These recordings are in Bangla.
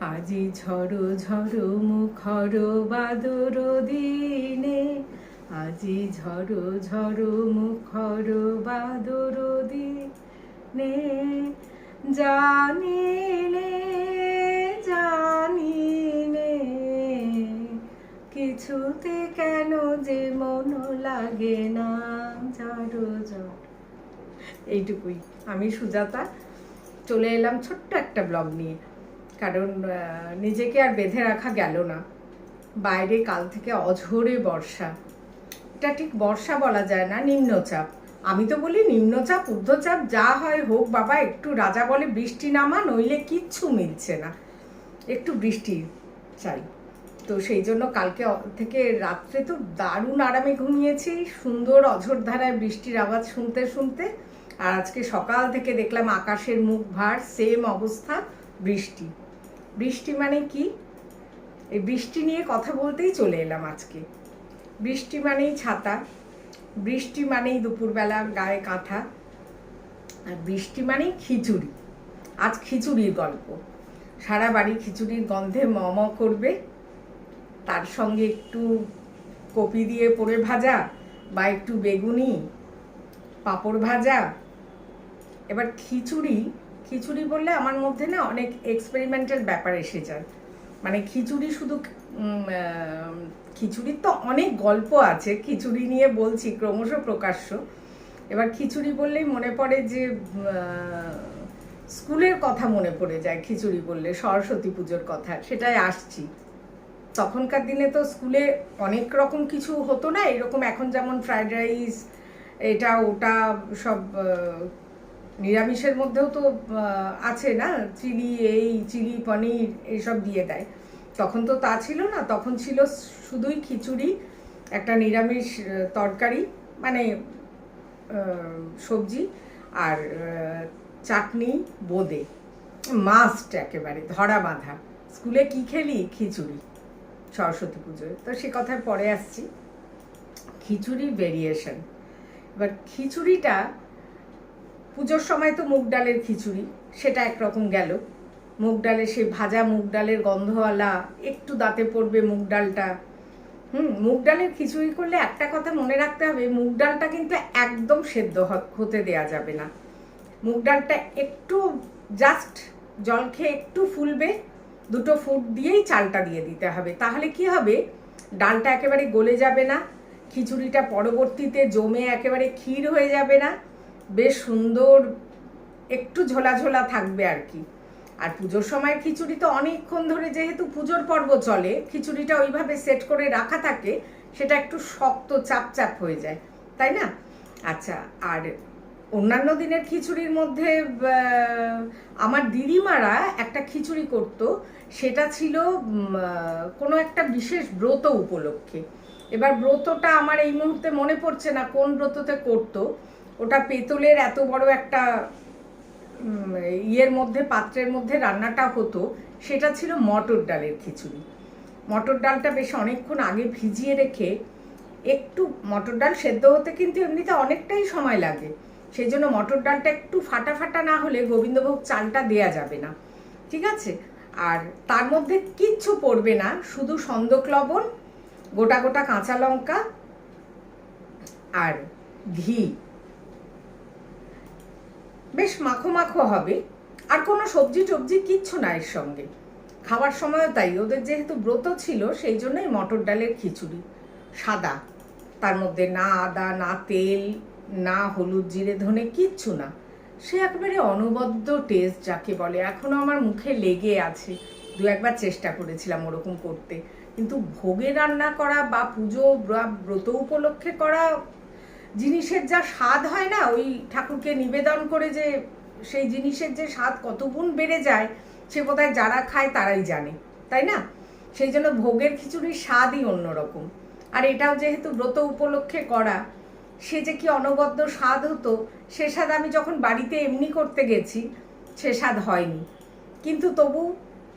আজি ঝড়ো ঝড়ো মুখর বাদর দিনে, আজি ঝড়ো ঝড়ো মুখর বাদর দিনে। জানিনে জানিনে কিছুতে কেন যে মন লাগে না ঝড়ো ঝড় এইটুকুই। আমি সুজাতা, চলে এলাম ছোট্ট একটা ব্লগ নিয়ে। কারণ নিজেকে আর বেঁধে রাখা গেল না। বাইরে কাল থেকে অঝোরে বর্ষা। এটা ঠিক বর্ষা বলা যায় না, নিম্নচাপ। আমি তো বলি নিম্নচাপ, ঊর্ধ্বচাপ, যা হয় হোক বাবা, একটু রাজা বলে বৃষ্টি নামা, নইলে কিচ্ছু মিলছে না। একটু বৃষ্টি চাই। তো সেই জন্য কালকে থেকে রাত্রে তো দারুণ আরামে ঘুমিয়েছি, সুন্দর অঝোর ধারায় বৃষ্টির আওয়াজ শুনতে শুনতে। আর আজকে সকাল থেকে দেখলাম আকাশের মুখ ভার সেম অবস্থা, বৃষ্টি। বৃষ্টি মানে কি? এই বৃষ্টি নিয়ে কথা বলতেই চলে এলাম আজকে। বৃষ্টি মানেই ছাতা, বৃষ্টি মানেই দুপুরবেলা গায়ে কাঁথা, আর বৃষ্টি মানেই খিচুড়ি। আজ খিচুড়ির গল্প। সারা বাড়ি খিচুড়ির গন্ধে ম ম করবে। তার সঙ্গে একটু কপি দিয়ে পোড়ে ভাজা বা একটু বেগুনি, পাঁপড় ভাজা। এবার খিচুড়ি খিচুড়ি বললে আমার মধ্যে না অনেক এক্সপেরিমেন্টাল ব্যাপার এসে যায়। মানে খিচুড়ি শুধু খিচুড়ির তো অনেক গল্প আছে, খিচুড়ি নিয়ে বলছি ক্রমশ প্রকাশ্য। এবার খিচুড়ি বললেই মনে পড়ে যে স্কুলের কথা মনে পড়ে যায় খিচুড়ি বললে, সরস্বতী পুজোর কথা, সেটাই আসছি। তখনকার দিনে তো স্কুলে অনেক রকম কিছু হতো না, এরকম এখন যেমন ফ্রাইড রাইস এটা ওটা সব নিরামিষের মধ্যেও তো আছে না? চিলি এই চিলি, পনির এইসব দিয়ে দেয়। তখন তো তা ছিল না, তখন ছিল শুধুই খিচুড়ি, একটা নিরামিষ তরকারি মানে সবজি আর চাটনি, বোঁদে। মাস্ট একেবারে, ধরা বাঁধা। স্কুলে কি খেলি? খিচুড়ি, সরস্বতী পুজোয়। তো সে কথায় পরে আসছি। খিচুড়ি ভেরিয়েশন এবার খিচুড়িটা পুজোর সময় তো মুগ ডালের খিচুড়ি, সেটা একরকম গেল। মুগ ডালে সে ভাজা মুগ ডালের গন্ধওয়ালা, একটু দাঁতে পড়বে মুগ ডালটা। হুম, মুগ ডালের খিচুড়ি করলে একটা কথা মনে রাখতে হবে, মুগ ডালটা কিন্তু একদম সেদ্ধ হতে দেয়া যাবে না। মুগ ডালটা একটু জাস্ট জল খেয়ে একটু ফুলবে, দুটো ফুট দিয়েই চালটা দিয়ে দিতে হবে। তাহলে কি হবে? ডালটা একেবারে গলে যাবে না, খিচুড়িটা পরবর্তীতে জমে একেবারে ক্ষীর হয়ে যাবে না। বেশ সুন্দর, একটু ঝোলা ঝোলা থাকবে আর কি। আর পুজোর সময় খিচুড়ি তো অনেকক্ষণ ধরে যেহেতু পুজোর পর্ব চলে, খিচুড়িটা ওইভাবে সেট করে রাখা থাকে, সেটা একটু শক্ত চাপ চাপ হয়ে যায়, তাই না? আচ্ছা আর অন্যান্য দিনের খিচুড়ির মধ্যে আমার দিদিমারা একটা খিচুড়ি করত, সেটা ছিল কোনো একটা বিশেষ ব্রত উপলক্ষে। এবার ব্রতটা আমার এই মুহূর্তে মনে পড়ছে না, কোন ব্রততে করতো ওটা পেতলের এত বড় একটা ইয়ের মধ্যে, পাত্রের মধ্যে রান্নাটা হতো, সেটা ছিল মটর ডালের খিচুড়ি। মটর ডালটা বেশ অনেকক্ষণ আগে ভিজিয়ে রেখে একটু মটর ডাল সেদ্ধ হতে কিন্তু এমনিতে অনেকটাই সময় লাগে। সেই জন্য মটর ডালটা একটু ফাটা ফাটা না হলে গোবিন্দভোগ চালটা দেয়া যাবে না। ঠিক আছে? আর তার মধ্যে কিচ্ছু পড়বে না, শুধু সন্দক লবণ, গোটা গোটা কাঁচা লঙ্কা আর ঘি। বেশ মাখো মাখো হবে। আর কোনো সবজি টবজি কিচ্ছু না এর সঙ্গে। খাবার সময়ও তাই, ওদের যেহেতু ব্রত ছিল, সেই জন্যই মটর ডালের খিচুড়ি। সাদা, তার মধ্যে না আদা, না তেল, না হলুদ, জিরে, ধনে কিচ্ছু না। সে একেবারে অনবদ্য টেস্ট যাকে বলে। এখনও আমার মুখে লেগে আছে। দু একবার চেষ্টা করেছিলাম ওরকম করতে। কিন্তু ভোগে রান্না করা বা পুজো বা ব্রত উপলক্ষে করা জিনিসের যা স্বাদ হয় না, ওই ঠাকুরকে নিবেদন করে যে সেই জিনিসের যে স্বাদ কত গুণ বেড়ে যায়, সে বোধহয় যারা খায় তারাই জানে, তাই না? সেই জন্য ভোগের খিচুড়ির স্বাদই অন্যরকম। আর এটাও যেহেতু ব্রত উপলক্ষে করা, সে যে কি অনবদ্য স্বাদ হতো, সে স্বাদ আমি যখন বাড়িতে এমনি করতে গেছি, সে স্বাদ হয়নি। কিন্তু তবু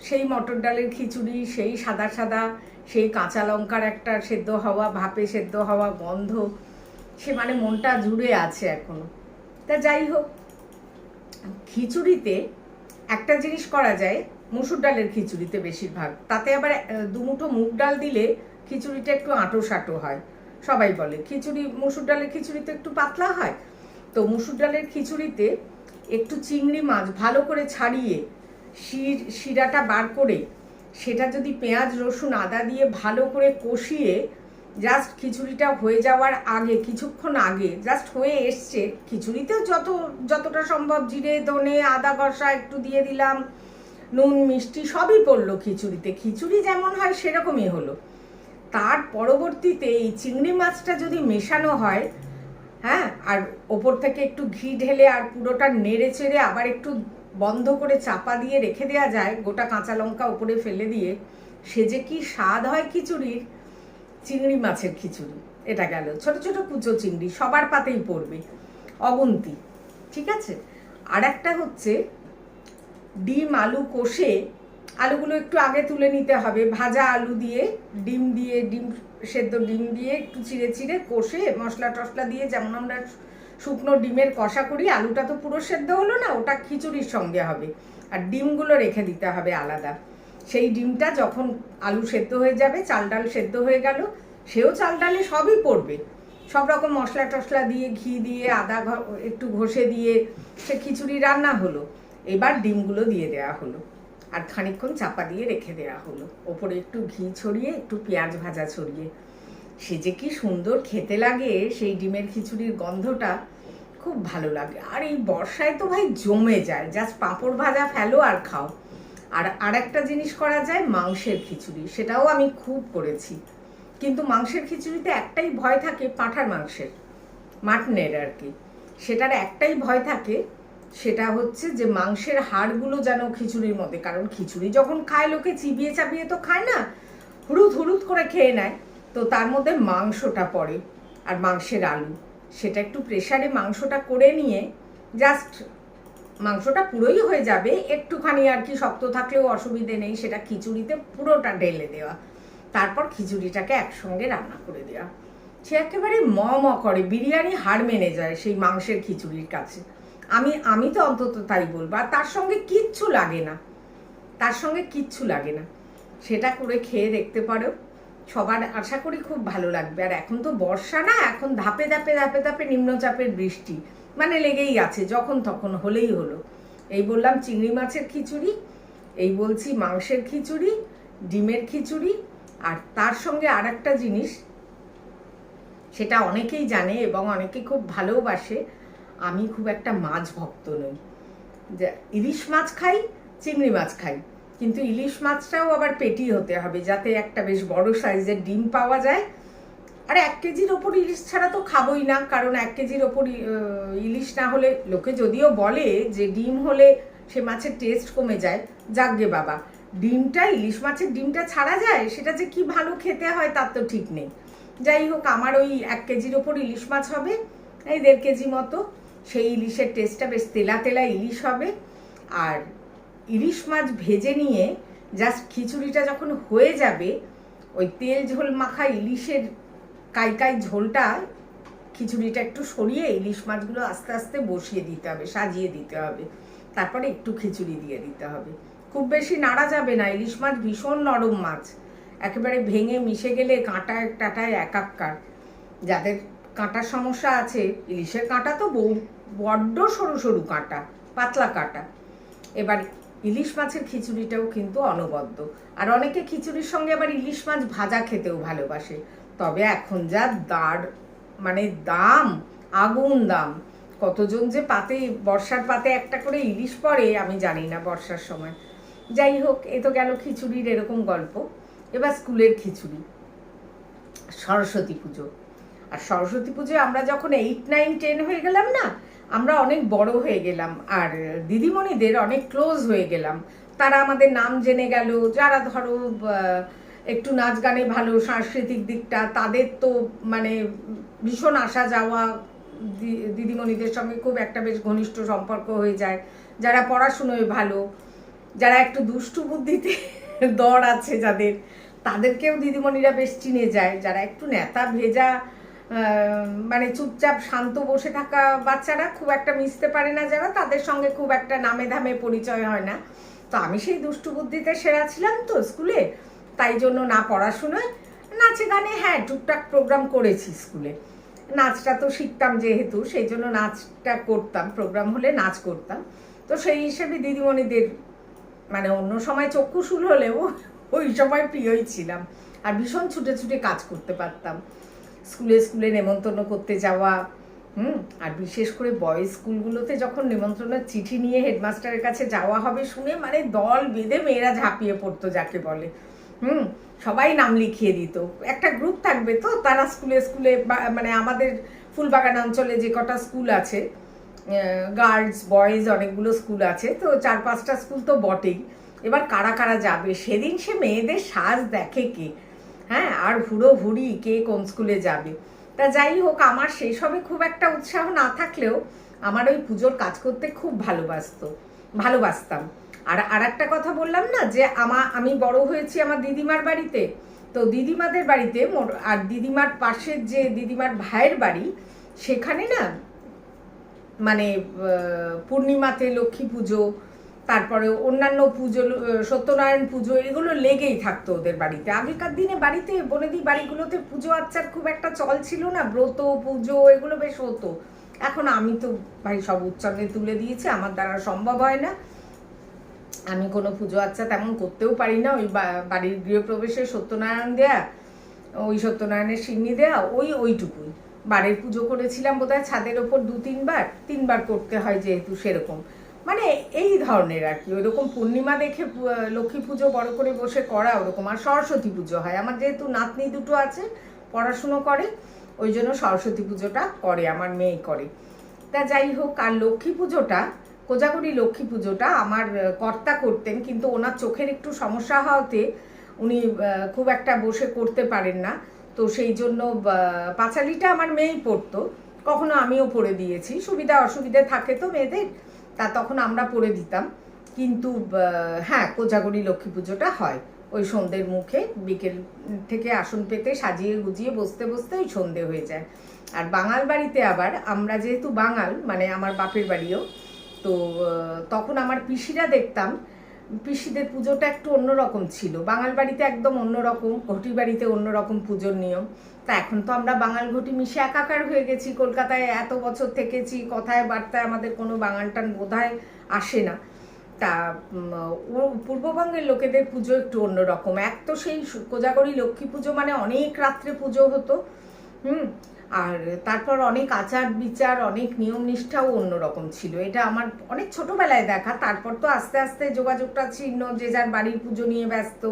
সেই মটর ডালের খিচুড়ি, সেই সাদা সাদা, সেই কাঁচা লঙ্কার একটা সেদ্ধ হওয়া, ভাপে সেদ্ধ হওয়া গন্ধ সে মানে মনটা জুড়ে আছে এখনও। তা যাই হোক, খিচুড়িতে একটা জিনিস করা যায়, মুসুর ডালের খিচুড়িতে বেশিরভাগ। তাতে আবার দুমুঠো মুগ ডাল দিলে খিচুড়িটা একটু আঁটো সাঁটো হয়। সবাই বলে, খিচুড়ি, মুসুর ডালের খিচুড়িতে একটু পাতলা হয়। তো মুসুর ডালের খিচুড়িতে একটু চিংড়ি মাছ ভালো করে ছাড়িয়ে শির, শিরাটা বার করে, সেটা যদি পেঁয়াজ, রসুন, আদা দিয়ে ভালো করে কষিয়ে জাস্ট খিচুড়িটা হয়ে যাওয়ার আগে, কিছুক্ষণ আগে জাস্ট হয়ে এসছে। খিচুড়িতেও যত, যতটা সম্ভব জিরে, ধনে, আদা কষা একটু দিয়ে দিলাম, নুন, মিষ্টি সবই পড়ল খিচুড়িতে। খিচুড়ি যেমন হয় সেরকমই হলো। তার পরবর্তীতে এই চিংড়ি মাছটা যদি মেশানো হয় হ্যাঁ আর ওপর থেকে একটু ঘি ঢেলে আর পুরোটা নেড়ে চেড়ে আবার একটু বন্ধ করে চাপা দিয়ে রেখে দেওয়া যায়, গোটা কাঁচা লঙ্কা উপরে ফেলে দিয়ে, সে যে কি স্বাদ হয় খিচুড়ির চিংড়ি মাছের খিচুড়ি, এটা গেল। ছোট ছোট কুচো চিংড়ি, সবার পাতেই পড়বে। অগুন্তি, ঠিক আছে? আর একটা হচ্ছে ডিম আলু কষে, আলুগুলো একটু আগে তুলে নিতে হবে। ভাজা আলু দিয়ে ডিম দিয়ে, ডিম সেদ্ধ ডিম দিয়ে একটু চিড়ে চিড়ে কষে মশলা টশলা দিয়ে যেমন আমরা শুকনো ডিমের কষা করি, আলুটা তো পুরো সেদ্ধ হলো না, ওটা খিচুড়ির সঙ্গে হবে। আর ডিমগুলো রেখে দিতে হবে আলাদা। সেই ডিমটা যখন আলু সেদ্ধ হয়ে যাবে, চাল ডাল সেদ্ধ হয়ে গেল, সেও চাল ডালে সবই পড়বে। সব রকম মশলা টশলা দিয়ে, ঘি দিয়ে, আদা একটু ঘষে দিয়ে সে খিচুড়ি রান্না হলো। এবার ডিমগুলো দিয়ে দেওয়া হলো আর খানিকক্ষণ চাপা দিয়ে রেখে দেওয়া হলো। ওপরে একটু ঘি ছড়িয়ে, একটু পেঁয়াজ ভাজা ছড়িয়ে। সে যে কি সুন্দর খেতে লাগে সেই ডিমের খিচুড়ির গন্ধটা, খুব ভালো লাগে। আর এই বর্ষায় তো ভাই জমে যায়। জাস্ট পাঁপড় ভাজা ফেলো আর খাও। আর আরেকটা জিনিস করা যায়, মাংসের খিচুড়ি। সেটাও আমি খুব করেছি। কিন্তু মাংসের খিচুড়িতে একটাই ভয় থাকে পাঁঠার মাংসের, মাটনের আর কি। সেটার একটাই ভয় থাকে, সেটা হচ্ছে যে মাংসের হাড়গুলো যেন খিচুড়ির মধ্যে, কারণ খিচুড়ি যখন খায় লোকে, চিবিয়ে চাপিয়ে তো খায় না হুড়ুদ হুড়ুদ করে খেয়ে নেয়। তো তার মধ্যে মাংসটা পড়ে, আর মাংসের আলু। সেটা একটু প্রেশারে মাংসটা করে নিয়ে জাস্ট মাংসটা পুরোই হয়ে যাবে। একটুখানি আর কি শক্ত থাকলেও অসুবিধে নেই, সেটা খিচুড়িতে পুরোটা ঢেলে দেওয়া। তারপর খিচুড়িটাকে একসঙ্গে রান্না করে দেওয়া। সে একেবারে ম ম করে, বিরিয়ানি হার মেনে যায় সেই মাংসের খিচুড়ির কাছে। আমি আমি তো অন্তত তাই বলব। আর তার সঙ্গে কিচ্ছু লাগে না। তার সঙ্গে কিচ্ছু লাগে না। সেটা করে খেয়ে দেখতে পারো। সবার আশা করি খুব ভালো লাগবে। আর এখন তো বর্ষা না, এখন ধাপে ধাপে ধাপে ধাপে নিম্নচাপের বৃষ্টি। মানে লেগেই আছে, যখন তখন হলেই হলো। এই বললাম চিংড়ি মাছের খিচুড়ি, এই বলছি মাংসের খিচুড়ি, ডিমের খিচুড়ি, আর তার সঙ্গে আর একটা জিনিস, সেটা অনেকেই জানে এবং অনেকে খুব ভালোবাসে, আমি খুব একটা মাছ ভক্ত নই। যে ইলিশ মাছ খাই, চিংড়ি মাছ খাই, কিন্তু ইলিশ মাছটাও আবার পেটি হতে হবে, যাতে একটা বেশ বড় সাইজের ডিম পাওয়া যায় আর এক কেজির ওপর ইলিশ ছাড়া তো খাবোই না, কারণ এক কেজির ওপর ইলিশ না হলে লোকে যদিও বলে যে ডিম হলে সে মাছের টেস্ট কমে যায় যাকগে বাবা। ডিমটা, ইলিশ মাছের ডিমটা ছাড়া যায়, সেটা যে কি ভালো খেতে হয় তার তো ঠিক নেই। যাই হোক, আমার ওই এক কেজির ওপর ইলিশ মাছ হবে, এই দেড় কেজি মতো, সেই ইলিশের টেস্টটা বেশ তেলা তেলা ইলিশ হবে। আর ইলিশ মাছ ভেজে নিয়ে জাস্ট খিচুড়িটা যখন হয়ে যাবে, ওই তেল ঝোল মাখা ইলিশের কাই ঝোলটা খিচুড়িটা একটু সরিয়ে ইলিশ মাছগুলো আস্তে আস্তে বসিয়ে দিতে হবে, সাজিয়ে দিতে হবে। তারপরে একটু খিচুড়ি দিয়ে দিতে হবে। খুব বেশি নাড়া যাবে না, ইলিশ মাছ ভীষণ নরম মাছ। একেবারে ভেঙে মিশে গেলে কাঁটায় টাটায় একাক্কার যাদের কাঁটার সমস্যা আছে, ইলিশের কাঁটা তো বউ, বড্ড সরু সরু কাঁটা, পাতলা কাঁটা। এবার ইলিশ মাছের খিচুড়িটাও কিন্তু অনবদ্য। আর অনেকে খিচুড়ির সঙ্গে আবার ইলিশ মাছ ভাজা খেতেও ভালোবাসে। তবে এখন যা দাঁড় মানে দাম, আগুন দাম। কতজন যে পাতে, বর্ষার পাতে একটা করে ইলিশ পড়ে, আমি জানি না বর্ষার সময়। যাই হোক, এ তো গেল খিচুড়ির এরকম গল্প। এবার স্কুলের খিচুড়ি। সরস্বতী পুজো। আর সরস্বতী পুজোয় আমরা যখন এইট নাইন টেন হয়ে গেলাম না, আমরা অনেক বড় হয়ে গেলাম। আর দিদিমণিদের অনেক ক্লোজ হয়ে গেলাম। তারা আমাদের নাম জেনে গেল। যারা ধরো একটু নাচ গানে ভালো সাংস্কৃতিক দিকটা, তাদের তো মানে ভীষণ আসা যাওয়া দিদিমণিদের সঙ্গে খুব একটা বেশ ঘনিষ্ঠ সম্পর্ক হয়ে যায়। যারা পড়াশুনোয় ভালো, যারা একটু দুষ্টু বুদ্ধিতে দর আছে যাদের, তাদেরকেও দিদিমণিরা বেশ চিনে যায়। যারা একটু নেতা, ভেজা মানে চুপচাপ শান্ত বসে থাকা বাচ্চারা খুব একটা মিশতে পারে না যারা, তাদের সঙ্গে খুব একটা নামে ধামে পরিচয় হয় না। তো আমি সেই দুষ্টু বুদ্ধিতে সেরা ছিলাম তো স্কুলে। তাই জন্য না পড়াশুনোয়, নাচে গানে হ্যাঁ টুকটাক প্রোগ্রাম করেছি স্কুলে। নাচটা তো শিখতাম যেহেতু, সেই জন্য নাচটা করতাম প্রোগ্রাম হলে নাচ করতাম। তো সেই হিসেবে দিদিমণিদের মানে অন্য সময় চক্ষু চক্ষুশুল হলেও ওই সময় প্রিয়ই ছিলাম। আর ভীষণ ছুটে ছুটে কাজ করতে পারতাম। স্কুলে স্কুলে নেমন্তন্ন করতে যাওয়া, হুম, আর বিশেষ করে বয়েজ স্কুলগুলোতে যখন নেমন্ত্রণের চিঠি নিয়ে হেডমাস্টারের কাছে যাওয়া হবে শুনে মানে দল বেঁধে মেয়েরা ঝাঁপিয়ে পড়তো যাকে বলে। হুম, সবাই নাম লিখিয়ে দিত। একটা গ্রুপ থাকবে তো, তারা স্কুলে স্কুলে মানে আমাদের ফুলবাগান অঞ্চলে যে কটা স্কুল আছে গার্লস বয়েজ অনেকগুলো স্কুল আছে, তো চার পাঁচটা স্কুল তো বটেই। এবার কারা কারা যাবে? সেদিন সে মেয়েদের সাজ দেখে কে? হ্যাঁ আর হুড়ো হুড়ি কে কোন স্কুলে যাবে? তা যাই হোক, আমার সেই সবে খুব একটা উৎসাহ না থাকলেও আমার ওই পুজোর কাজ করতে খুব ভালোবাসতো, ভালোবাসতাম। আর আর একটা কথা বললাম না, যে আমা, আমি বড় হয়েছি আমার দিদিমার বাড়িতে। তো দিদিমাদের বাড়িতে আর দিদিমার পাশের যে দিদিমার ভাইয়ের বাড়ি, সেখানে না মানে পূর্ণিমাতে লক্ষ্মী পুজো, তারপরে অন্যান্য পুজো সত্যনারায়ণ পুজো, এগুলো লেগেই থাকতো ওদের বাড়িতে। আগেকার দিনে বাড়িতে বনেদি বাড়িগুলোতে পুজো আচ্চার খুব একটা চল ছিল না, ব্রত, পুজো, এগুলো বেশ হতো। এখন আমি তো ভাই সব উচ্চাঙ্গে তুলে দিয়েছি, আমার দ্বারা সম্ভব হয় না। আমি কোনো পুজো আচ্চা তেমন করতেও পারি না। ওই বাড়ির গৃহপ্রবেশে সত্যনারায়ণ দেয়া, ওই সত্যনারায়ণের সিন্নি দেয়া, ওই ওইটুকুই। বাড়ির পুজো করেছিলাম বোধহয় ছাদের ওপর দু তিনবার তিনবার করতে হয় যেহেতু সেরকম। মানে এই ধরনের আর কি। ওইরকম পূর্ণিমা দেখে লক্ষ্মী পুজো বড় করে বসে করা ওরকম। আর সরস্বতী পুজো হয়। আমার যেহেতু নাতনি দুটো আছে, পড়াশুনো করে, ওই জন্য সরস্বতী পুজোটা করে, আমার মেয়ে করে। তা যাই হোক, আর লক্ষ্মী পুজোটা কোজাগরি লক্ষ্মী পুজোটা আমার কর্তা করতেন, কিন্তু ওনার চোখের একটু সমস্যা হওয়াতে উনি খুব একটা বসে করতে পারেন না। তো সেই জন্য পাঁচালিটা আমার মেয়েই পড়তো। কখনো আমিও পড়ে দিয়েছি। সুবিধা অসুবিধা থাকে তো মেয়েদের, তা তখন আমরা পড়ে দিতাম। কিন্তু হ্যাঁ কোজাগরি লক্ষ্মী পুজোটা হয়। ওই সন্ধ্যের মুখে, বিকেল থেকে আসন পেতে সাজিয়ে গুজিয়ে বসতে বসতে ওই সন্ধে হয়ে যায়। আর বাঙাল বাড়িতে আবার, আমরা যেহেতু বাঙাল মানে আমার বাপের বাড়িও তো তখন আমার পিসিরা দেখতাম, পিসিদের পুজোটা একটু অন্যরকম ছিল। বাঙাল বাড়িতে একদম অন্যরকম ঘটি বাড়িতে অন্যরকম পুজোর নিয়ম। তা এখন তো আমরা বাঙাল ঘটি মিশে একাকার হয়ে গেছি, কলকাতায় এত বছর থেকেছি, কথায় বার্তায় আমাদের কোনো বাঙালটান বোধহয় আসে না। তা পূর্ববঙ্গের লোকেদের পুজো একটু অন্যরকম। এক তো সেই কোজাগরি লক্ষ্মী পুজো মানে অনেক রাত্রে পুজো হতো, হুম? আর তারপর অনেক আচার বিচার, অনেক নিয়ম নিষ্ঠাও অন্যরকম ছিল। এটা আমার অনেক ছোটোবেলায় দেখা। তারপর তো আস্তে আস্তে যোগাযোগটা ছিন্ন, যে যার বাড়ির পুজো নিয়ে ব্যস্ত,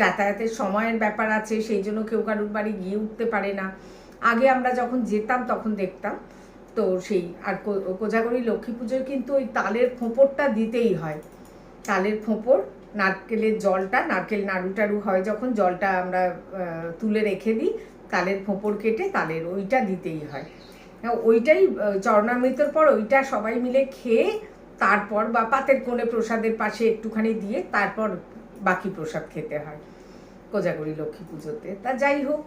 যাতায়াতের সময়ের ব্যাপার আছে, সেই জন্য কেউ কারুর বাড়ি গিয়ে উঠতে পারে না। আগে আমরা যখন যেতাম তখন দেখতাম। তো সেই, আর কোজাগরি লক্ষ্মী পুজোয় কিন্তু ওই তালের খোঁপরটা দিতেই হয়। তালের খোঁপর নারকেলের জলটা, নারকেল নাড়ু টাড়ু হয় যখন জলটা আমরা তুলে রেখে দিই। তালের খোঁপর কেটে তালের ওইটা দিতেই হয়। হ্যাঁ, ওইটাই চরণামৃতর পর ওইটা সবাই মিলে খেয়ে তারপর বা পাতের কোণে প্রসাদের পাশে একটুখানি দিয়ে তারপর বাকি প্রসাদ খেতে হয় কোজাগরি লক্ষ্মী পুজোতে। তা যাই হোক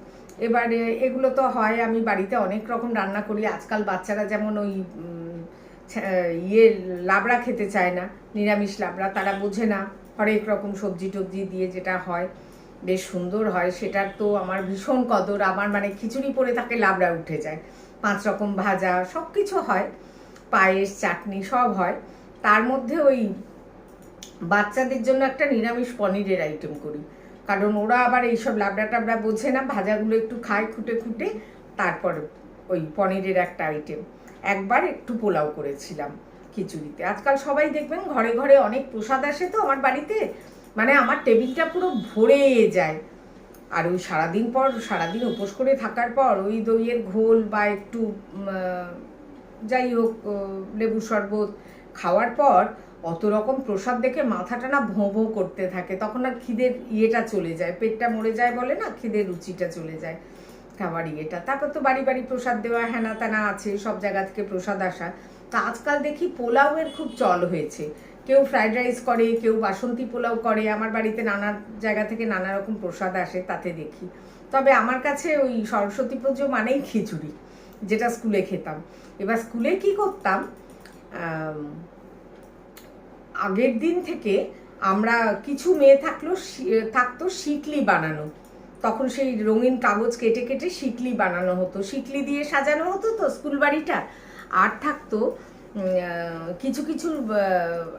এবারে এগুলো তো হয় আমি বাড়িতে অনেক রকম রান্না করি। আজকাল বাচ্চারা যেমন ওই ইয়ে লাবড়া খেতে চায় না নিরামিষ লাবড়া তারা বোঝে না। হরেক রকম সবজি টবজি দিয়ে যেটা হয়। বেশ সুন্দর হয়, সেটার তো আমার ভীষণ কদর, আমার মানে খিচুড়ি পরে তাকে লাবড়া উঠে যায়। পাঁচ রকম ভাজা সব কিছু হয়, পায়েস, চাটনি, সব হয়। তার মধ্যে ওই বাচ্চাদের জন্য একটা নিরামিষ পনিরের আইটেম করি। কারণ ওরা আবার এইসব লাবড়া টাবড়া বোঝে না, ভাজাগুলো একটু খায় খুঁটে খুঁটে, তারপর ওই পনিরের একটা আইটেম একবার একটু পোলাও করেছিলাম খিচুড়িতে। আজকাল সবাই দেখবেন ঘরে ঘরে অনেক প্রসাদ আসে তো আমার বাড়িতে মানে আমার টেবিলটা পুরো ভরে যায়। আর ওই সারাদিন পর, সারাদিন উপোস করে থাকার পর ওই দইয়ের ঘোল বা একটু যাই হোক লেবু শরবত খাওয়ার পর অত রকম প্রসাদ দেখে মাথাটা না ভোঁ ভোঁ করতে থাকে। তখন আর খিদের ইয়েটা চলে যায়। পেটটা মরে যায় বলে না, খিদের রুচিটা চলে যায় খাবার ইয়েটা। তারপর তো বাড়ি বাড়ি প্রসাদ দেওয়া হ্যানা ত্যানা আছে, সব জায়গা থেকে প্রসাদ আসা। তা আজকাল দেখি পোলাওয়ের খুব চল হয়েছে। কেউ ফ্রাইড রাইস করে, কেউ বাসন্তী পোলাও করে। আমার বাড়িতে নানা জায়গা থেকে নানা রকম প্রসাদ আসে, তাতে দেখি। তবে আমার কাছে ওই সরস্বতী পুজো মানেই খিচুড়ি, যেটা স্কুলে খেতাম। এবার স্কুলে কি করতাম? আগের দিন থেকে আমরা কিছু মেয়ে থাকল থাকতো শিকলি বানানো। তখন সেই রঙিন কাগজ কেটে কেটে শিকলি বানানো হতো। শিকলি দিয়ে সাজানো হতো তো স্কুল বাড়িটা। আর থাকতো কিছু কিছু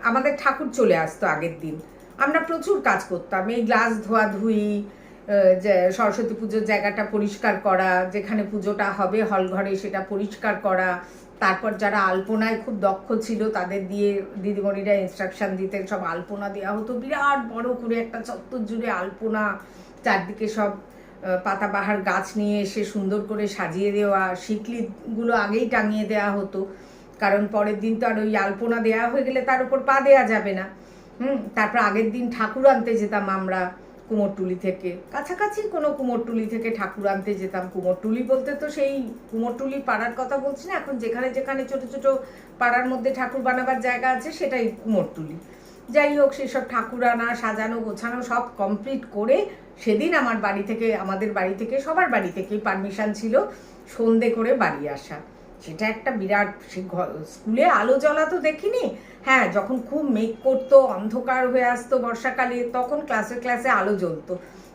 আমাদের ঠাকুর চলে আসতো আগের দিন। আমরা প্রচুর কাজ করতাম। এই গ্লাস ধোয়া ধুই সরস্বতী পুজোর জায়গাটা পরিষ্কার করা, যেখানে পুজোটা হবে, হল ঘরে সেটা পরিষ্কার করা, তারপর যারা আলপনায় খুব দক্ষ ছিল, তাদের দিয়ে দিদিমণিরা ইনস্ট্রাকশন দিতেন, সব আলপনা দেওয়া হতো। বিরাট বড় করে একটা চত্বর জুড়ে আলপনা, চারদিকে সব পাতাবাহার গাছ নিয়ে এসে সুন্দর করে সাজিয়ে দেওয়া, শিকলিগুলো আগেই টাঙিয়ে দেওয়া হতো। কারণ পরের দিন তো আর ওই আলপনা দেওয়া হয়ে গেলে তার উপর পা দেওয়া যাবে না। হুম, তারপর আগের দিন ঠাকুর আনতে যেতাম আমরা কুমোরটুলি থেকে। কাছাকাছি কোনো কুমোরটুলি থেকে ঠাকুর আনতে যেতাম। কুমোরটুলি বলতে তো সেই কুমোরটুলি পাড়ার কথা বলছি না, এখন যেখানে যেখানে ছোট ছোট পাড়ার মধ্যে ঠাকুর বানাবার জায়গা আছে সেটাই কুমোরটুলি। যাই হোক, সেসব ঠাকুর আনা, সাজানো, গোছানো সব কমপ্লিট করে সেদিন আমার বাড়ি থেকে, আমাদের বাড়ি থেকে, সবার বাড়ি থেকেই পারমিশন ছিল সন্ধে করে বাড়ি আসা। সেটা একটা বিরাট, সে স্কুলে আলো জ্বলা তো দেখিনি। হ্যাঁ যখন খুব মেঘ করতো, অন্ধকার হয়ে আসতো বর্ষাকালে, তখন ক্লাসে ক্লাসে আলো জ্বলতো।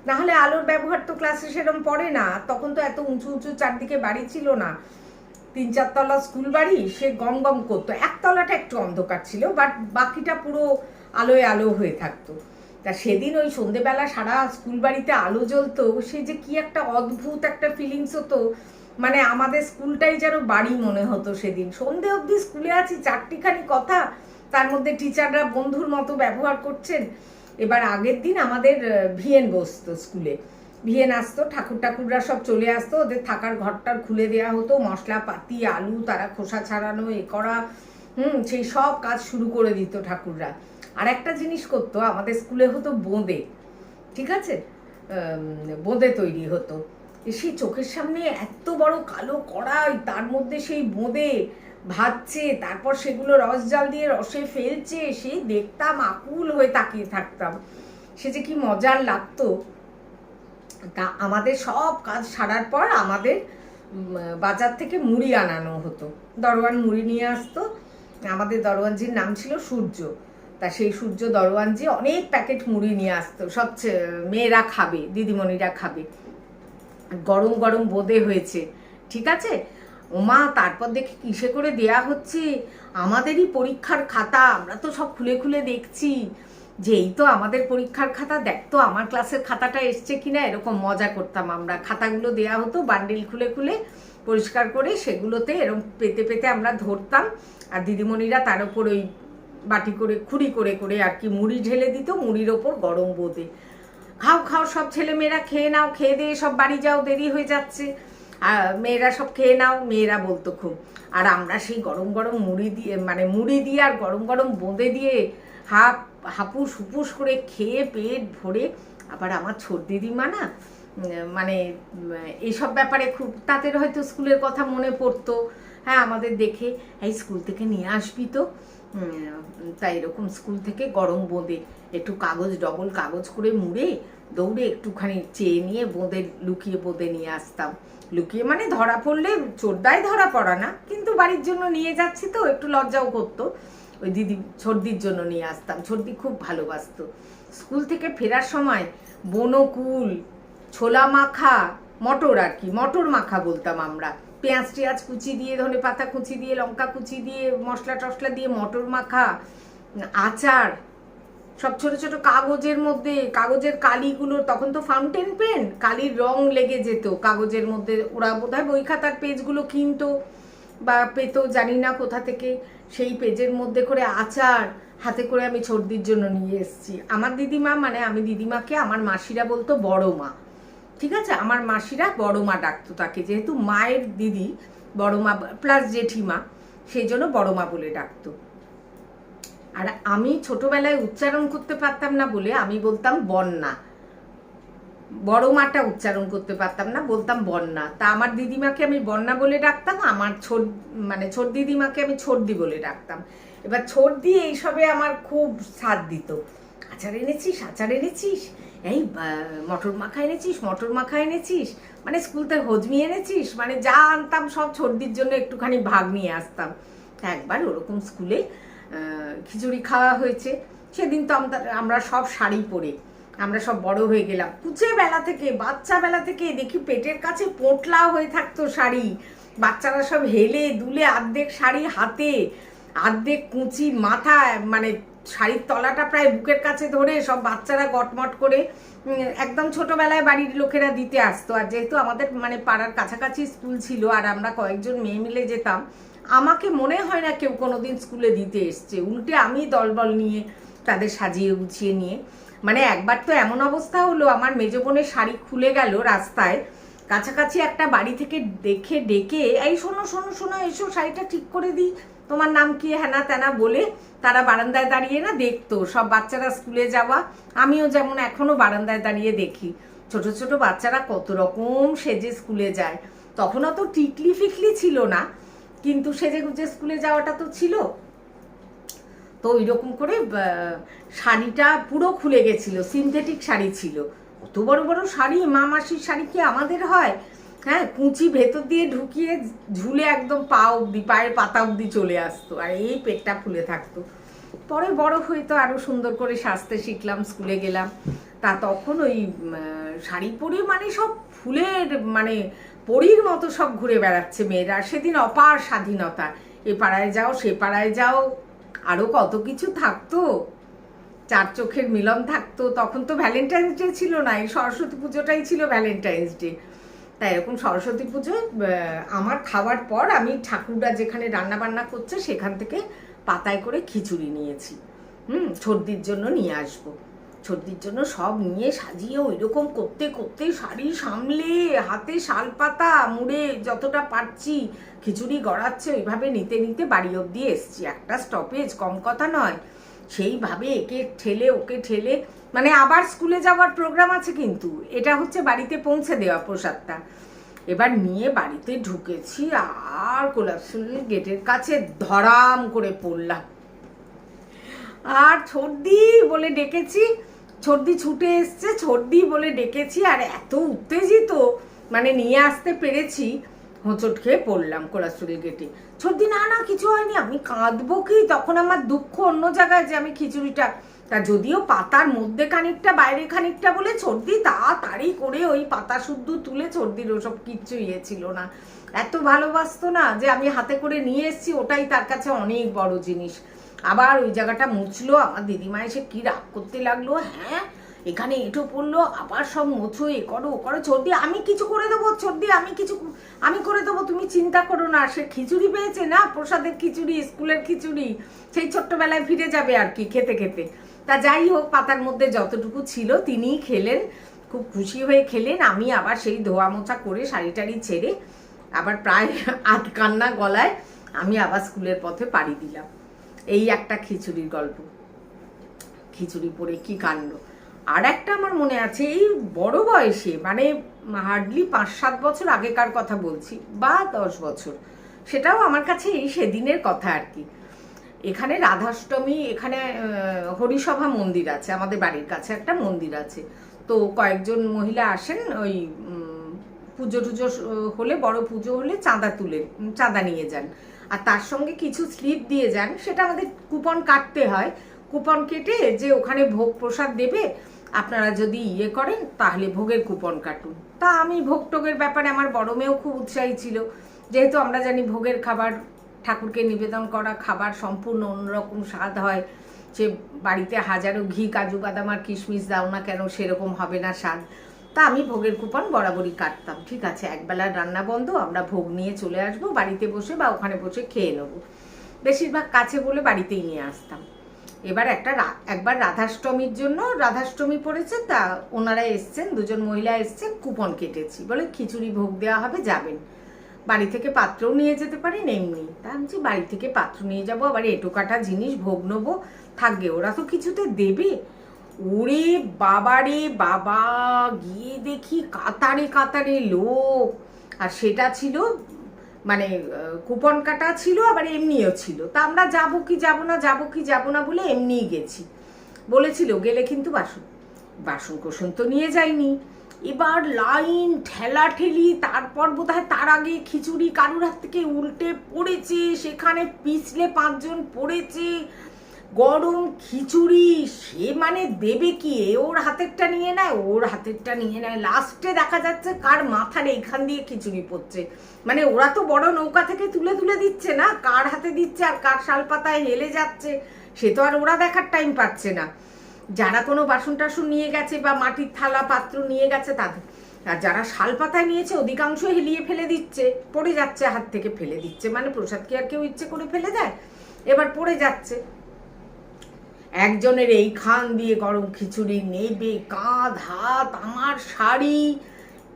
নাহলে আলোর ব্যবহার তো ক্লাসে সেরকম পড়ে না, তখন তো এত উঁচু উঁচু চারদিকে বাড়ি ছিল না। তিন চারতলা স্কুল বাড়ি, সে গম গম করতো। একতলাটা একটু অন্ধকার ছিল, বাট বাকিটা পুরো আলোয় আলো হয়ে থাকতো। তা সেদিন ওই সন্ধেবেলা সারা স্কুল বাড়িতে আলো জ্বলতো, সে যে কি একটা অদ্ভুত একটা ফিলিংস হতো। মানে আমাদের স্কুলটাই যেন বাড়ি মনে হতো সেদিন। সন্ধে অবধি স্কুলে আছি, চারটিখানি কথা। তার মধ্যে টিচাররা বন্ধুর মতো ব্যবহার করছেন। এবার আগের দিন আমাদের ভিএন বসতো স্কুলে। ভিএন আসতো, ঠাকুর ঠাকুররা সব চলে আসতো। ওদের থাকার ঘরটার খুলে দেওয়া হতো। মশলাপাতি, আলু, তারা খোসা ছাড়ানো, এ করা, হুম, সেই সব কাজ শুরু করে দিত ঠাকুররা। আর একটা জিনিস করতো, আমাদের স্কুলে হতো বোঁদে। ঠিক আছে? বোঁদে তৈরি হতো। সেই চোখের সামনে এত বড় কালো কড়াই, তার মধ্যে সেই বোঁদে ভাজছে, তারপর সেগুলো রস জাল দিয়ে রসে ফেলছে সেই দেখতাম আকুল হয়ে তাকিয়ে থাকতাম। সে যে কি মজার লাগতো। তা আমাদের সব কাজ সারার পর আমাদের বাজার থেকে মুড়ি আনানো হতো। দরওয়ান মুড়ি নিয়ে আসতো। আমাদের দরওয়ানজির নাম ছিল সূর্য। তা সেই সূর্য দরওয়ানজি অনেক প্যাকেট মুড়ি নিয়ে আসতো। সব মেয়েরা খাবে, দিদিমণিরা খাবে। গরম গরম বোঁদে হয়েছে। ঠিক আছে? ওমা, তারপর দেখি কিসে করে দেয়া হচ্ছে? আমাদেরই পরীক্ষার খাতা, আমরা তো সব খুলে খুলে দেখছি। যে এই তো আমাদের পরীক্ষার খাতা দেখতো আমার ক্লাসের খাতাটা এসছে কিনা, এরকম মজা করতাম আমরা। খাতাগুলো দেয়া হতো বান্ডিল খুলে খুলে পরিষ্কার করে সেগুলোতে এরকম পেতে পেতে আমরা ধরতাম। আর দিদিমণিরা তার উপর ওই বাটি করে, খুঁড়ি করে করে আর কি মুড়ি ঢেলে দিত, মুড়ির ওপর গরম বোঁদে। খাও খাও সব ছেলে মেয়েরা খেয়ে নাও খেয়ে দিয়ে সব বাড়ি যাও দেরি হয়ে যাচ্ছে। আর মেয়েরা সব খেয়ে নাও মেয়েরা বলতো খুব। আর আমরা সেই গরম গরম মুড়ি দিয়ে মানে মুড়ি দিয়ে আর গরম গরম বোঁদে দিয়ে হাফ হাপুস হুপুস করে খেয়ে পেট ভরে আবার আমার ছোট দিদিমা না মানে উম, এইসব ব্যাপারে খুব তাদের হয়তো স্কুলের কথা মনে পড়তো। হ্যাঁ আমাদের দেখে এই স্কুল থেকে নিয়ে আসবি তো? তাই এরকম স্কুল থেকে গরম বোঁদে, একটু কাগজ ডবল কাগজ করে মুড়ে, দৌড়ে একটুখানি চেয়ে নিয়ে বোঁদে, লুকিয়ে বোঁদে নিয়ে আসতাম। লুকিয়ে মানে ধরা পড়লে চোরদায় ধরা পড়া না, কিন্তু বাড়ির জন্য নিয়ে যাচ্ছি তো, একটু লজ্জাও করতো। ওই দিদি সর্দির জন্য নিয়ে আসতাম সর্দি খুব ভালোবাসতো। স্কুল থেকে ফেরার সময় বনকুল ছোলা মাখা মটর আর কি, মটর মাখা বলতাম আমরা। পেঁয়াজ টেয়াজ কুচি দিয়ে, ধনে পাতা কুচি দিয়ে, লঙ্কা কুচি দিয়ে, মশলা টশলা দিয়ে, মটর মাখা, আচার, সব ছোট ছোট কাগজের মধ্যে, কাগজের কালিগুলো, তখন তো ফাউন্টেন পেন কালির রং লেগে যেত। কাগজের মধ্যে ওরা বোধহয় বই খাতার পেজগুলো কিনতো বা পেতো, জানি না কোথা থেকে। সেই পেজের মধ্যে করে আচার, হাতে করে আমি ছর্দির জন্য নিয়ে এসেছি। আমার দিদিমা মানে আমি দিদিমাকে, আমার মাসিরা বলতো বড় মা। ঠিক আছে? আমার মাসিরা বড় মা ডাকতো তাকে, যেহেতু মায়ের দিদি বড় মা প্লাস জেঠিমা, সেই জন্য বড় মা বলে ডাকতো। আর আমি ছোটবেলায় উচ্চারণ করতে পারতাম না বলে আমি বলতাম বন্যা। বড় মাটা উচ্চারণ করতে পারতাম না, বলতাম বন্যা। তা আমার দিদিমাকে আমি বন্যা বলে ডাকতাম, আমার ছোট মানে ছোট দিদিমাকে আমি ছোটদি বলে ডাকতাম। এবার ছোট দিয়ে এইসবে আমার খুব সাথ দিত। আচার এনেছিস? আচার এনেছিস? এই মটর মাখা এনেছিস, মটর মাখা এনেছিস? মানে স্কুল থেকে হজমি এনেছিস? মানে যা আনতাম সব ছোটদির জন্য একটুখানি ভাগ নিয়ে আসতাম। একবার ওরকম স্কুলে খিচুড়ি খাওয়া হয়েছে। সেদিন তো আমরা সব শাড়ি পরে, আমরা সব বড় হয়ে গেলাম। কুচে বেলা থেকে, বাচ্চা বেলা থেকে দেখি পেটের কাছে পোটলা হয়ে থাকতো শাড়ি। বাচ্চারা সব হেলে দুলে আর্ধেক শাড়ি হাতে, আর্ধেক কুচি মাথায় মানে শাড়ির তলাটা প্রায় বুকের কাছে ধরে সব বাচ্চারা গটমট করে একদম ছোটবেলায় বাড়ির লোকেরা দিতে আসতো। আর যেহেতু আমাদের মানে পাড়ার কাছাকাছি স্কুল ছিল আর আমরা কয়েকজন মেয়ে মিলে যেতাম, আমাকে মনে হয় না কেউ কোনোদিন স্কুলে দিতে এসছে। উল্টে আমি দলবল নিয়ে তাদের সাজিয়ে গুছিয়ে নিয়ে মানে একবার তো এমন অবস্থা হলো, আমার মেজ বোনের শাড়ি খুলে গেল রাস্তায়, কাছাকাছি একটা বাড়ি থেকে দেখে ডেকে, এই শোনো শোনো শোনো, এসো, শাড়িটা ঠিক করে দিই, তোমার নাম কি হ্যানা ত্যানা বলে তারা বারান্দায় দাঁড়িয়ে না দেখতো। সব বাচ্চারা স্কুলে যাওয়া। আমিও যেমন এখনও বারান্দায় দাঁড়িয়ে দেখি। ছোট ছোট বাচ্চারা কত রকম সেজে স্কুলে যায়। তখন অত টিকলি ফিকলি ছিল না। কিন্তু সেজে গুজে স্কুলে যাওয়াটা তো ছিল। তো ওই রকম করে শাড়িটা পুরো খুলে গেছিল। সিনথেটিক শাড়ি ছিল। অত বড় বড় শাড়ি? মা মাসির শাড়ি কি আমাদের হয়? হ্যাঁ কুচি ভেতর দিয়ে ঢুকিয়ে ঝুলে একদম পা অব্দি পায়ের পাতা অব্দি চলে আসতো, আর এই পেটটা ফুলে থাকতো। পরে বড় হয়ে তো আরও সুন্দর করে সাজতে শিখলাম, স্কুলে গেলাম। তা তখন ওই শাড়ি পরে মানে সব ফুলের মানে পরীর মতো সব ঘুরে বেড়াচ্ছে মেয়েরা। সেদিন অপার স্বাধীনতা। এ পাড়ায় যাও, সে পাড়ায় যাও, আরও কত কিছু থাকতো। চার চোখের মিলন থাকতো। তখন তো ভ্যালেন্টাইন্স ডে ছিল না, এই সরস্বতী পুজোটাই ছিল ভ্যালেন্টাইন্স ডে তাই এরকম সরস্বতী পুজো আমার খাওয়ার পর আমি ঠাকুররা যেখানে রান্না বান্না করছে সেখান থেকে পাতায় করে খিচুড়ি নিয়েছি। হুম সর্দির জন্য নিয়ে আসব। সর্দির জন্য সব নিয়ে সাজিয়ে ওই রকম করতে করতে শাড়ি সামলে, হাতে শাল পাতা মুড়ে যতটা পারছি খিচুড়ি গড়াচ্ছে, ওইভাবে নিতে নিতে বাড়ি অব্দি এসছি। একটা স্টপেজ কম কথা নয়। সেইভাবে একে ঠেলে, ওকে ঠেলে মানে আবার স্কুলে যাওয়ার প্রোগ্রাম আছে কিন্তু। এটা হচ্ছে বাড়িতে পৌঁছে দেওয়া প্রসাদটা। এবার নিয়ে বাড়িতে ঢুকেছি, আর কোলাপসুলের গেটের কাছে ধরাম করে পড়লাম। আর ছর্দি বলে ডেকেছি ছর্দি ছুটে এসছে ছর্দি বলে ডেকেছি, আর এত উত্তেজিত মানে নিয়ে আসতে পেরেছি, হোঁচট খেয়ে পড়লাম কোলাস্টুরি গেটে। ছর্দি না না, কিছু হয়নি, আমি কাঁদবো কি? তখন আমার দুঃখ অন্য জায়গায় যে আমি খিচুড়িটা তা যদিও পাতার মধ্যে খানিকটা বাইরে খানিকটা বলে ছর্দি তাড়াতাড়ি করে ওই পাতা শুদ্ধ তুলে ছর্দির ওসব কিচ্ছু ইয়ে ছিল না। এত ভালোবাসতো না যে আমি হাতে করে নিয়ে এসেছি, ওটাই তার কাছে অনেক বড় জিনিস। আবার ওই জায়গাটা মুছলো, আমার দিদিমা এসে কি রাগ করতে লাগল হ্যাঁ এখানে এঁটো পড়ল, আবার সব মোছো, এ করো, ও করো ছর্দি আমি কিছু করে দেবো ছর্দি আমি কিছু আমি করে দেবো, তুমি চিন্তা করো না, সে খিচুড়ি পেয়েছে না, প্রসাদের খিচুড়ি, স্কুলের খিচুড়ি, সেই ছোট্টবেলায় ফিরে যাবে আর কি, খেতে খেতে। তা যাই হোক, পাতার মধ্যে যতটুকু ছিল তিনিই খেলেন। খুব খুশি হয়ে খেলেন। আমি আবার সেই ধোয়া মোছা করে শাড়ি টাড়ি ছেড়ে আবার প্রায় আধ কান্না গলায় আমি আবার স্কুলের পথে পাড়ি দিলাম। এই একটা খিচুড়ির গল্প। খিচুড়ি পরে কি কাণ্ড? আর একটা আমার মনে আছে, এই বড় বয়সে মানে হার্ডলি পাঁচ সাত বছর আগেকার কথা বলছি, বা দশ বছর, সেটাও আমার কাছে এই সেদিনের কথা আর কি। এখানে রাধাষ্টমী, এখানে হরিসভা মন্দির আছে, আমাদের বাড়ির কাছে একটা মন্দির আছে। তো কয়েকজন মহিলা আসেন, ওই পুজো টুজো হলে, বড় পুজো হলে চাঁদা তুলে চাঁদা নিয়ে যান। আর তার সঙ্গে কিছু স্লিপ দিয়ে যান, সেটা আমাদের কুপন কাটতে হয়। কুপন কেটে যে ওখানে ভোগ প্রসাদ দেবে, আপনারা যদি ইয়ে করেন, তাহলে ভোগের কুপন কাটুন। তা আমি ভোগ টোগের ব্যাপারে আমার বড় মেয়েও খুব উৎসাহী ছিল। যেহেতু আমরা জানি ভোগের খাবার ঠাকুরকে নিবেদন করা, খাবার সম্পূর্ণ অন্যরকম স্বাদ হয় সে বাড়িতে হাজারো ঘি, কাজু, বাদাম আর কিশমিশ দাও না কেন, সেরকম হবে না স্বাদ। তা আমি ভোগের কুপন বরাবরই কাটতাম। ঠিক আছে, একবেলার রান্না বন্ধ, আমরা ভোগ নিয়ে চলে আসব, বাড়িতে বসে বা ওখানে বসে খেয়ে নেব। বেশিরভাগ কাছে বলে বাড়িতেই নিয়ে আসতাম। এবার একটা একবার রাধাষ্টমীর জন্য, রাধাষ্টমী পড়েছে, তা ওনারা এসছেন, দুজন মহিলা এসছেন কুপন কেটেছি। বলে খিচুড়ি ভোগ দেওয়া হবে, যাবেন। বাড়ি থেকে পাত্রও নিয়ে যেতে পারেন এমনি। তা আমি বাড়ি থেকে পাত্র নিয়ে যাব, আবার এটো কাটা জিনিস ভোগ নেব, থাকবে, ওরা তো কিছুতে দেবে। ওরে বাবারে, বাবা, গিয়ে দেখি কাতারে কাতারে লোক। আর সেটা ছিল মানে কুপন কাটা ছিল, আবার এমনিও ছিল। তা আমরা যাব কি যাব না, যাব কি যাব না বলে এমনিই গেছি। বলেছিল, গেলে কিন্তু বাসন বাসন কোসন তো নিয়ে যাইনি। এবার লাইন ঠেলা ঠেলি তারপর বোধহয় তার আগে খিচুড়ি কারুর হাত থেকে উল্টে পড়েছে, সেখানে পিছলে পাঁচজন পড়েছে। গরম খিচুড়ি, সে মানে দেবে কি? ওর হাতেরটা নিয়ে নেয়, ওর হাতেরটা নিয়ে নেয়। লাস্টে দেখা যাচ্ছে কার মাথার এইখান দিয়ে খিচুড়ি পড়ছে। মানে ওরা তো বড় নৌকা থেকে তুলে তুলে দিচ্ছে না, কার হাতে দিচ্ছে আর কার শাল পাতায় হেলে যাচ্ছে, সে তো আর ওরা দেখার টাইম পাচ্ছে না। যারা কোনো বাসন টাসন নিয়ে গেছে বা মাটির থালা, পাত্র নিয়ে গেছে তাদের। আর যারা শাল পাতায় নিয়েছে অধিকাংশ হেলিয়ে ফেলে দিচ্ছে, পড়ে যাচ্ছে, হাত থেকে ফেলে দিচ্ছে। মানে প্রসাদ কি আর কেউ ইচ্ছে করে ফেলে দেয়, এবার পড়ে যাচ্ছে। একজনের এই খান দিয়ে গরম খিচুড়ি নেবে, কাঁধ, হাত, আমার শাড়ি,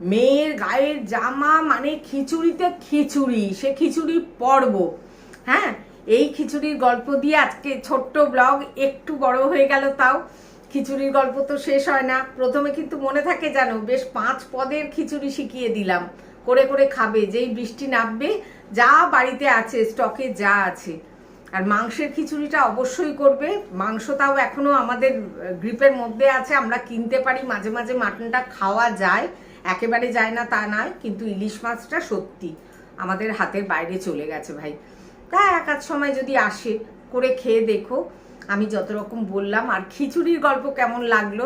মেয়ের গায়ের জামা মানে খিচুড়িতে খিচুড়ি, সে খিচুড়ি পর্ব। হ্যাঁ? এই খিচুড়ির গল্প দিয়ে আজকে ছোট্ট ব্লগ একটু বড় হয়ে গেল তাও। খিচুড়ির গল্প তো শেষ হয় না। প্রথমে কিন্তু মনে থাকে জানো, বেশ পাঁচ পদের খিচুড়ি শিখিয়ে দিলাম। করে করে খাবে, যেই বৃষ্টি নামবে, যা বাড়িতে আছে, স্টকে যা আছে। আর মাংসের খিচুড়িটা অবশ্যই করবে। মাংস তাও এখনও আমাদের গ্রিপের মধ্যে আছে। আমরা কিনতে পারি, মাঝে মাঝে মাটনটা খাওয়া যায়। একেবারে যায় না তা নয়, কিন্তু ইলিশ মাছটা সত্যি আমাদের হাতের বাইরে চলে গেছে ভাই। তা এক আধ সময় যদি আসে, করে খেয়ে দেখো। আমি যত রকম বললাম, আর খিচুড়ির গল্প কেমন লাগল,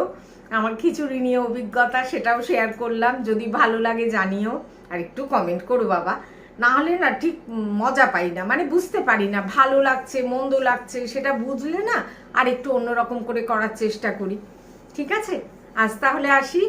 আমার খিচুড়ি নিয়ে অভিজ্ঞতা সেটাও শেয়ার করলাম। যদি ভালো লাগে জানিও, আর একটু কমেন্ট করো বাবা। না হলে না ঠিক মজা পাই না মানে বুঝতে পারি না, ভালো লাগছে, মন্দ লাগছে, সেটা বুঝলে না আর একটু অন্যরকম করে করার চেষ্টা করি। ঠিক আছে? আজ তাহলে আসি।